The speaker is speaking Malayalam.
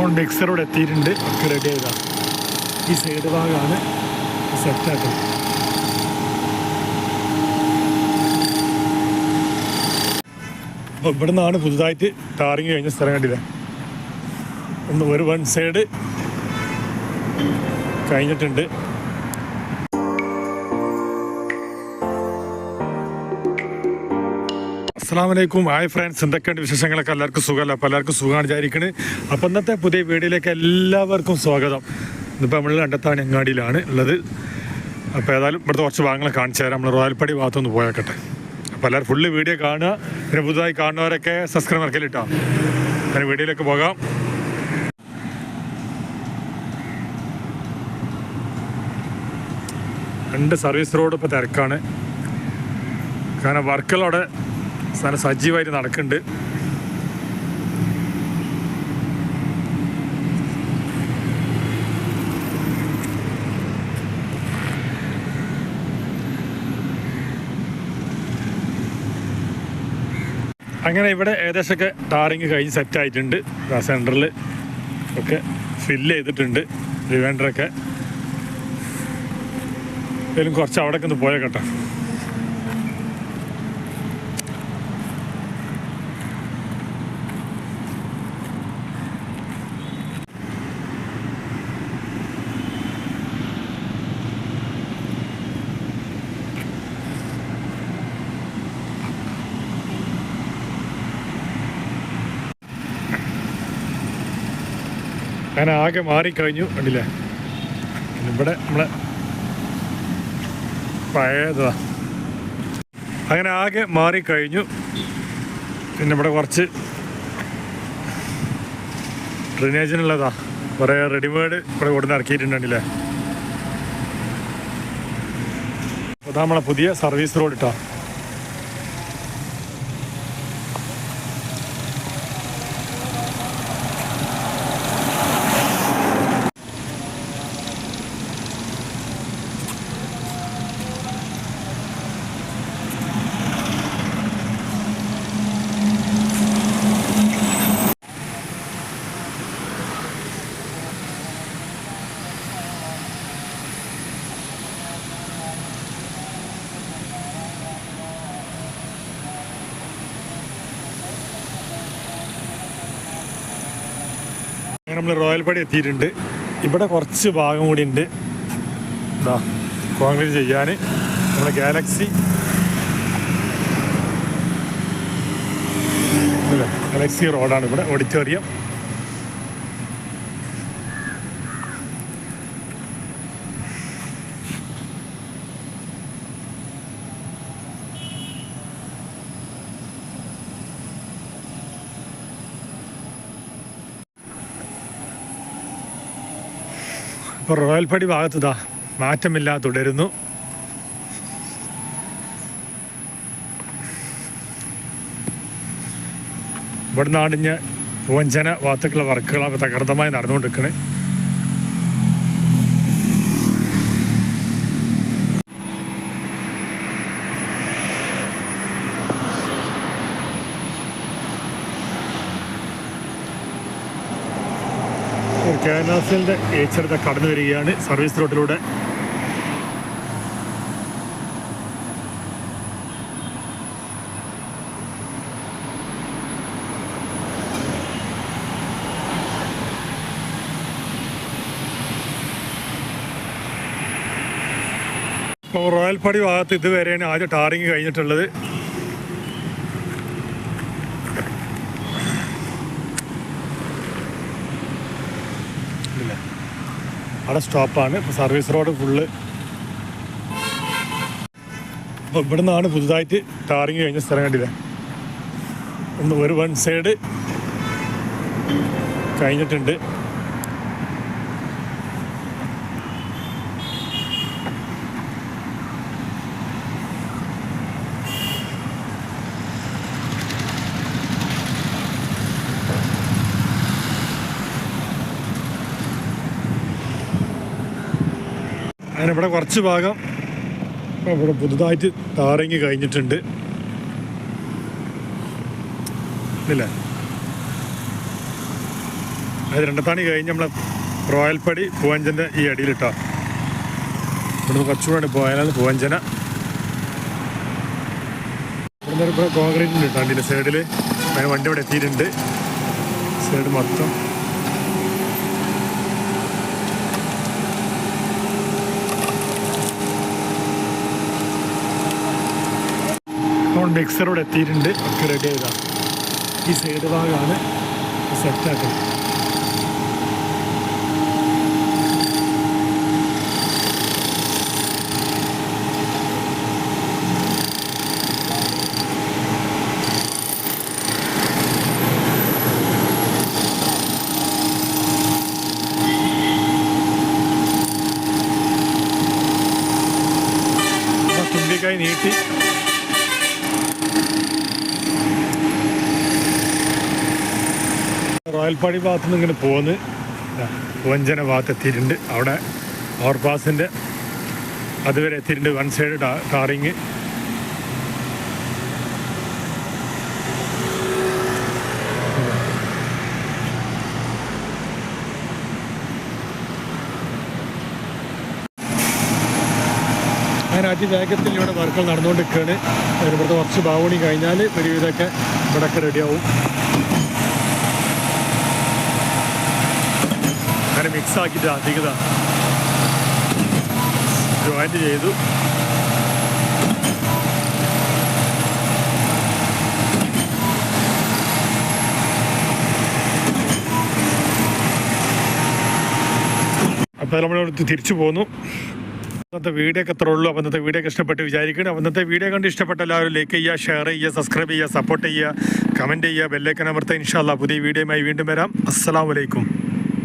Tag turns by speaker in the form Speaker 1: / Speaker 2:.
Speaker 1: ഇപ്പോൾ മിക്സറോട് എത്തിയിട്ടുണ്ട്. റെഡി ചെയ്താൽ ഈ സൈഡ് ഭാഗമാണ് സെറ്റാക്കുന്നത് അപ്പോൾ ഇവിടെ നിന്നാണ് പുതുതായിട്ട് ടാറിങ് കഴിഞ്ഞ സ്ഥലം കണ്ടില്ല? ഒന്ന് ഒരു വൺ സൈഡ് കഴിഞ്ഞിട്ടുണ്ട്. അസ്സാം വലൈക്കും ഹായ് ഫ്രണ്ട്സ് എന്തൊക്കെയുണ്ട് വിശേഷങ്ങളൊക്കെ? എല്ലാവർക്കും സുഖമല്ല? അപ്പോൾ എല്ലാവർക്കും സുഖമാണ് വിചാരിക്കുന്നത് അപ്പോൾ ഇന്നത്തെ പുതിയ വീഡിയോയിലേക്ക് എല്ലാവർക്കും സ്വാഗതം. ഇന്നിപ്പോൾ നമ്മൾ രണ്ടത്താണ് അങ്ങാടിയിലാണ് ഉള്ളത്. അപ്പോൾ ഏതായാലും ഇവിടുത്തെ കുറച്ച് ഭാഗങ്ങൾ കാണിച്ചു തരാം. നമ്മൾ റോയൽപ്പടി ഭാഗത്തൊന്ന് പോയാക്കട്ടെ. അപ്പോൾ എല്ലാവരും ഫുള്ള് വീഡിയോ കാണുക. പിന്നെ പുതുതായി കാണുന്നവരൊക്കെ സബ്സ്ക്രൈബ് മറക്കലിട്ടോ അങ്ങനെ വീഡിയോയിലേക്ക് പോകാം. രണ്ട് സർവീസ് റോഡ് ഇപ്പോൾ തിരക്കാണ്. കാരണം വർക്കുകൾ അവിടെ നല്ല സജീവമായിട്ട് നടക്കുന്നുണ്ട്. അങ്ങനെ ഇവിടെ ഏകദേശമൊക്കെ ടാറിങ് കഴിഞ്ഞ് സെറ്റ് ആയിട്ടുണ്ട്. സെന്ററിൽ ഒക്കെ ഫില്ല് ചെയ്തിട്ടുണ്ട്. റിവൈൻഡറൊക്കെ ഇതിലും കുറച്ച് അവിടേക്ക് ഒന്ന് പോയേക്കട്ടെ. അങ്ങനെ ആകെ മാറിക്കഴിഞ്ഞു കണ്ടില്ലേ? ഇവിടെ നമ്മളെ പഴയതാ. അങ്ങനെ ആകെ മാറിക്കഴിഞ്ഞു. പിന്നെ ഇവിടെ കുറച്ച് ഡ്രെയിനേജിനുള്ളതാ. കുറേ റെഡിമെയ്ഡ് ഇവിടെ കൊടുന്ന് ഇറക്കിയിട്ടുണ്ടല്ലേ അതാ നമ്മളെ പുതിയ സർവീസ് റോഡ് ഇട്ടാ അങ്ങനെ നമ്മൾ റോയൽ പടി എത്തിയിട്ടുണ്ട്. ഇവിടെ കുറച്ച് ഭാഗം കൂടി ഉണ്ട്. ഇതാ കോൺക്രീറ്റ് ചെയ്യാൻ നമ്മുടെ ഗാലക്സി. ഗാലക്സി റോഡാണ് ഇവിടെ ഓഡിറ്റോറിയം. ഇപ്പോൾ റോയൽ പടി ഭാഗത്ത് ഇതാ മാറ്റമില്ല തുടരുന്നു. ഇവിടുന്ന് നാടിഞ്ഞ വഞ്ചന വാത്തുക്കളുടെ വർക്കുകളൊക്കെ തകർത്തമായി നടന്നുകൊണ്ടിരിക്കണേ. കേരളത്തിന്റെ ഏച്ചറുടെ കടന്നു വരികയാണ്. സർവീസ് റോഡിലൂടെ. റോയൽ പടി ഭാഗത്ത് ഇതുവരെയാണ് ആദ്യം ടാറിങ് കഴിഞ്ഞിട്ടുള്ളത്. അവിടെ സ്റ്റോപ്പാണ്. ഇപ്പോൾ സർവീസ് റോഡ് ഫുള്ള്. അപ്പോൾ ഇവിടെ നിന്നാണ് പുതുതായിട്ട് ടാറിങ് കഴിഞ്ഞ സ്ഥലം കണ്ടില്ല? ഒന്ന് ഒരു വൺ സൈഡ് കഴിഞ്ഞിട്ടുണ്ട്. അങ്ങനെ ഇവിടെ കുറച്ച് ഭാഗം ഇവിടെ പുതുതായിട്ട് താറങ്ങി കഴിഞ്ഞിട്ടുണ്ട്. ഇല്ല? അത് രണ്ടത്താണി കഴിഞ്ഞ് നമ്മളെ റോയൽപ്പടി പൂവഞ്ചന്റെ ഈ അടിയിലിട്ടോ ഇവിടുന്ന് കുറച്ചുകൂടെ പോയാലാണ് പൂവഞ്ചന ഇവിടുന്ന് കോൺക്രീറ്റിന്റെ കോൺക്രീറ്റ് ഉണ്ട് കേട്ടോ അതിന്റെ സൈഡിൽ വണ്ടി ഇവിടെ എത്തിയിട്ടുണ്ട്. സൈഡ് മൊത്തം. മിക്സർ എത്തിയിട്ടുണ്ട്. റെഡി ചെയ്താണ് ഈ സൈഡ് ഭാഗമാണ് സെറ്റാക്കുന്നത്. റോയൽപാടി ഭാഗത്തു നിന്ന് ഇങ്ങനെ പോന്ന്. വഞ്ചന ഭാഗത്ത് എത്തിയിട്ടുണ്ട്. അവിടെ ഓവർപാസിന്റെ അതുവരെ എത്തിയിട്ടുണ്ട്. One side tarring. അങ്ങനെ അതിവേഗത്തിൽ ഇവിടെ വർക്കുകൾ നടന്നുകൊണ്ടിരിക്കുകയാണ്. ഇവിടുത്തെ കുറച്ച് ഭാവണി കഴിഞ്ഞാൽ ഒരുവിധമൊക്കെ ഇവിടെയൊക്കെ റെഡിയാവും അങ്ങനെ മിക്സ് ആക്കിയിട്ട് അധികത. ജോയിന്റ് ചെയ്തു. അപ്പോൾ നമ്മൾ തിരിച്ചു പോന്നു. അന്നത്തെ വീഡിയോ ഒക്കെ ഉള്ളൂ. അന്നത്തെ വീഡിയോ ഒക്കെ ഇഷ്ടപ്പെട്ട് വിചാരിക്കണം അന്നത്തെ വീഡിയോ കണ്ട് ഇഷ്ടപ്പെട്ട എല്ലാവരും ലൈക്ക് ചെയ്യുക ഷെയർ ചെയ്യുക സബ്സ്ക്രൈബ് ചെയ്യുക സപ്പോർട്ട് ചെയ്യുക കമന്റ് ചെയ്യുക ബെല്ലൈക്കൻ അമർത്തുക. ഇൻഷാല്ല പുതിയ വീഡിയോയുമായി വീണ്ടും വരാം. അസ്സാം വലൈക്കും